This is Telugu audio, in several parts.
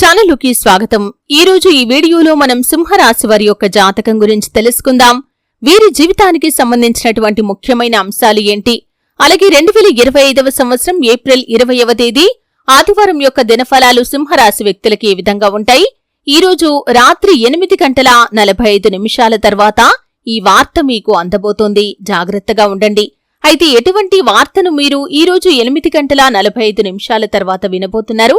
ఛానలుకి స్వాగతం. ఈ రోజు ఈ వీడియోలో మనం సింహరాశి వారి యొక్క జాతకం గురించి తెలుసుకుందాం. వీరి జీవితానికి సంబంధించినటువంటి ముఖ్యమైన అంశాలు ఏంటి? అలాగే రెండు వేల ఇరవై ఐదవ సంవత్సరం ఏప్రిల్ ఇరవైవ తేదీ ఆదివారం యొక్క దినఫలాలు సింహరాశి వ్యక్తులకి ఏ విధంగా ఉంటాయి? ఈ రోజు రాత్రి ఎనిమిది గంటల నలభై ఐదు నిమిషాల తర్వాత ఈ వార్త మీకు అందబోతోంది. జాగ్రత్తగా ఉండండి. అయితే ఎటువంటి వార్తను మీరు ఈ రోజు ఎనిమిది గంటల నలభై ఐదు నిమిషాల తర్వాత వినబోతున్నారు?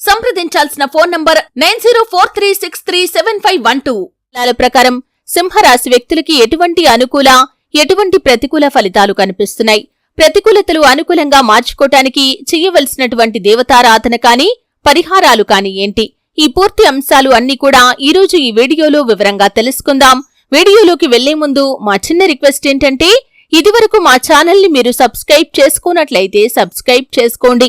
సంప్రదించాల్సిన phone number nine zero four three six three seven five one two. ప్రకారం సింహరాశి వ్యక్తులకి ఎటువంటి అనుకూల ఎటువంటి ప్రతికూల ఫలితాలు కనిపిస్తున్నాయి? ప్రతికూలతలు అనుకూలంగా మార్చుకోటానికి చేయవలసినటువంటి దేవతారాధన కాని పరిహారాలు కాని ఏంటి? ఈ పూర్తి అంశాలు అన్ని కూడా ఈ రోజు ఈ వీడియోలో వివరంగా తెలుసుకుందాం. వీడియోలోకి వెళ్ళే ముందు మా చిన్న రిక్వెస్ట్ ఏంటంటే ఇదివరకు మా ఛానల్ని మీరు సబ్స్క్రైబ్ చేసుకున్నట్లయితే సబ్స్క్రైబ్ చేసుకోండి.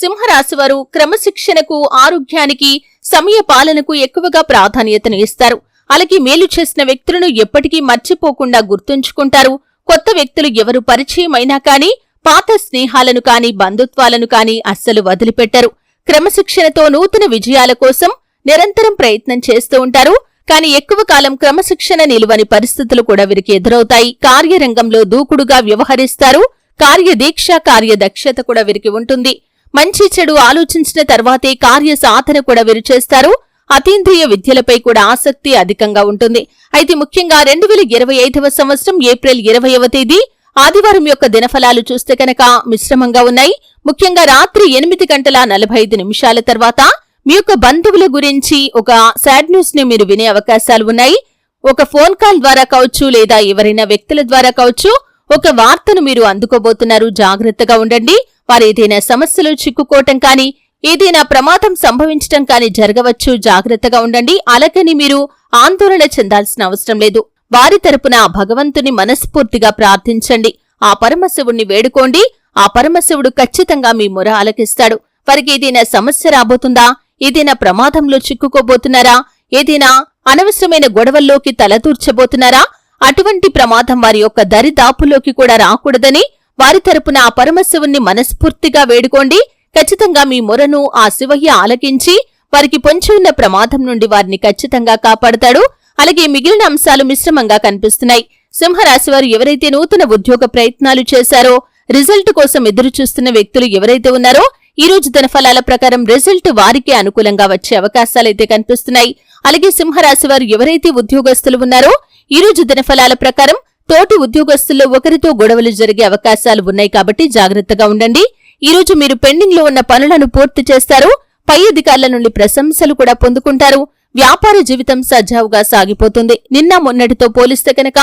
సింహరాశివారు క్రమశిక్షణకు ఆరోగ్యానికి సమయ పాలనకు ఎక్కువగా ప్రాధాన్యతను ఇస్తారు. అలాగే మేలు చేసిన వ్యక్తులను ఎప్పటికీ మర్చిపోకుండా గుర్తుంచుకుంటారు. కొత్త వ్యక్తులు ఎవరు పరిచయమైనా కానీ పాత స్నేహాలను కానీ బంధుత్వాలను కానీ అస్సలు వదిలిపెట్టరు. క్రమశిక్షణతో నూతన విజయాల కోసం నిరంతరం ప్రయత్నం చేస్తూ ఉంటారు. కానీ ఎక్కువ కాలం క్రమశిక్షణ నిలువని పరిస్థితులు కూడా వీరికి ఎదురవుతాయి. కార్యరంగంలో దూకుడుగా వ్యవహరిస్తారు. కార్యదీక్ష కార్యదక్షత కూడా వీరికి ఉంటుంది. మంచి చెడు ఆలోచించిన తర్వాతే కార్య సాధన కూడా వీరు చేస్తారు. అతీంద్రియ విద్యలపై కూడా ఆసక్తి అధికంగా ఉంటుంది. అయితే ముఖ్యంగా రెండు వేల ఇరవై ఐదవ సంవత్సరం ఏప్రిల్ ఇరవైవ తేదీ ఆదివారం యొక్క దినఫలాలు చూస్తే కనుక మిశ్రమంగా ఉన్నాయి. ముఖ్యంగా రాత్రి ఎనిమిది గంటల నలభై ఐదు నిమిషాల తర్వాత మీ యొక్క బంధువుల గురించి ఒక సాడ్ న్యూస్ని మీరు వినే అవకాశాలు ఉన్నాయి. ఒక ఫోన్ కాల్ ద్వారా కావచ్చు లేదా ఎవరైనా వ్యక్తుల ద్వారా కావచ్చు ఒక వార్తను మీరు అందుకోబోతున్నారు. జాగ్రత్తగా ఉండండి. వారు ఏదైనా సమస్యలు చిక్కుకోవటం కానీ ఏదైనా ప్రమాదం సంభవించటం కానీ జరగవచ్చు. జాగ్రత్తగా ఉండండి. అలాగని మీరు ఆందోళన చెందాల్సిన అవసరం లేదు. వారి తరపున భగవంతుని మనస్ఫూర్తిగా ప్రార్థించండి. ఆ పరమశివుణ్ణి వేడుకోండి. ఆ పరమశివుడు ఖచ్చితంగా మీ మొర ఆలకిస్తాడు. వారికి ఏదైనా సమస్య రాబోతుందా? ఏదైనా ప్రమాదంలో చిక్కుకోబోతున్నారా? ఏదైనా అనవసరమైన గొడవల్లోకి తలదూర్చబోతున్నారా? అటువంటి ప్రమాదం వారి యొక్క దరిదాపులోకి కూడా రాకూడదని వారి తరపున ఆ పరమశివుణ్ణి మనస్ఫూర్తిగా వేడుకోండి. ఖచ్చితంగా మీ మొరను ఆ శివయ్య ఆలకించి వారికి పొంచి ఉన్న ప్రమాదం నుండి వారిని ఖచ్చితంగా కాపాడతాడు. అలాగే మిగిలిన అంశాలు మిశ్రమంగా కనిపిస్తున్నాయి. సింహరాశి వారు ఎవరైతే నూతన ఉద్యోగ ప్రయత్నాలు చేశారో రిజల్ట్ కోసం ఎదురు చూస్తున్న వ్యక్తులు ఎవరైతే ఉన్నారో ఈ రోజు తన ఫలాల ప్రకారం రిజల్ట్ వారికే అనుకూలంగా వచ్చే అవకాశాలైతే కనిపిస్తున్నాయి. అలాగే సింహరాశి వారు ఎవరైతే ఉద్యోగస్తులు ఉన్నారో ఈ రోజు దినఫలాల ప్రకారం తోటి ఉద్యోగస్తుల్లో ఒకరితో గొడవలు జరిగే అవకాశాలు ఉన్నాయి కాబట్టి జాగ్రత్తగా ఉండండి. ఈ రోజు మీరు పెండింగ్లో ఉన్న పనులను పూర్తి చేస్తారు. పై అధికారుల నుండి ప్రశంసలు కూడా పొందుకుంటారు. వ్యాపార జీవితం సజావుగా సాగిపోతుంది. నిన్న మొన్నటితో పోలిస్తే కనుక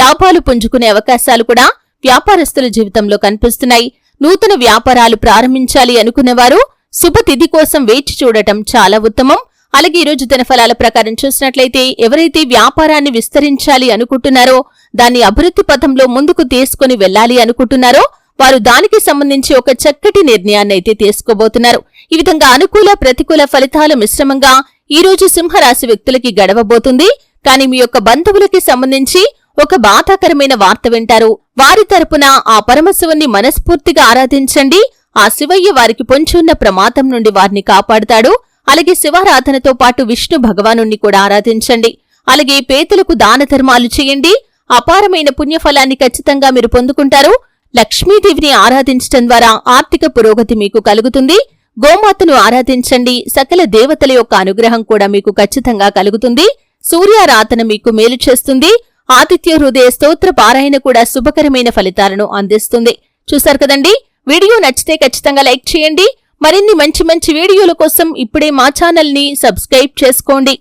లాభాలు పుంజుకునే అవకాశాలు కూడా వ్యాపారస్తుల జీవితంలో కనిపిస్తున్నాయి. నూతన వ్యాపారాలు ప్రారంభించాలి అనుకునేవారు శుభతిథి కోసం వేచి చూడటం చాలా ఉత్తమం. అలాగే ఈరోజు దినఫలాల ప్రకారం చూసినట్లయితే ఎవరైతే వ్యాపారాన్ని విస్తరించాలి అనుకుంటున్నారో దాన్ని అభివృద్ధి పథంలో ముందుకు తీసుకుని వెళ్ళాలి అనుకుంటున్నారో వారు దానికి సంబంధించి ఒక చక్కటి నిర్ణయాన్నైతే తీసుకోబోతున్నారు. ఈ విధంగా అనుకూల ప్రతికూల ఫలితాల మిశ్రమంగా ఈ రోజు సింహరాశి వ్యక్తులకి గడవబోతుంది. కానీ మీ యొక్క బంధువులకి సంబంధించి ఒక బాధాకరమైన వార్త వింటారు. వారి తరపున ఆ పరమశివుని మనస్ఫూర్తిగా ఆరాధించండి. ఆ శివయ్య వారికి పొంచున్న ప్రమాదం నుండి వారిని కాపాడుతాడు. అలాగే శివారాధనతో పాటు విష్ణు భగవానుణ్ణి కూడా ఆరాధించండి. అలాగే పేతులకు దాన ధర్మాలు చేయండి. అపారమైన పుణ్యఫలాన్ని ఖచ్చితంగా మీరు పొందుకుంటారు. లక్ష్మీదేవిని ఆరాధించటం ద్వారా ఆర్థిక పురోగతి మీకు కలుగుతుంది. గోమాతను ఆరాధించండి. సకల దేవతల యొక్క అనుగ్రహం కూడా మీకు ఖచ్చితంగా కలుగుతుంది. సూర్యారాధన మీకు మేలు చేస్తుంది. ఆతిథ్య హృదయ స్తోత్ర పారాయణ కూడా శుభకరమైన ఫలితాలను అందిస్తుంది. చూశారు కదండి? వీడియో నచ్చితే ఖచ్చితంగా లైక్ చేయండి. మరిన్ని మంచి మంచి వీడియోల కోసం ఇప్పుడే మా ఛానల్ని సబ్స్క్రైబ్ చేసుకోండి.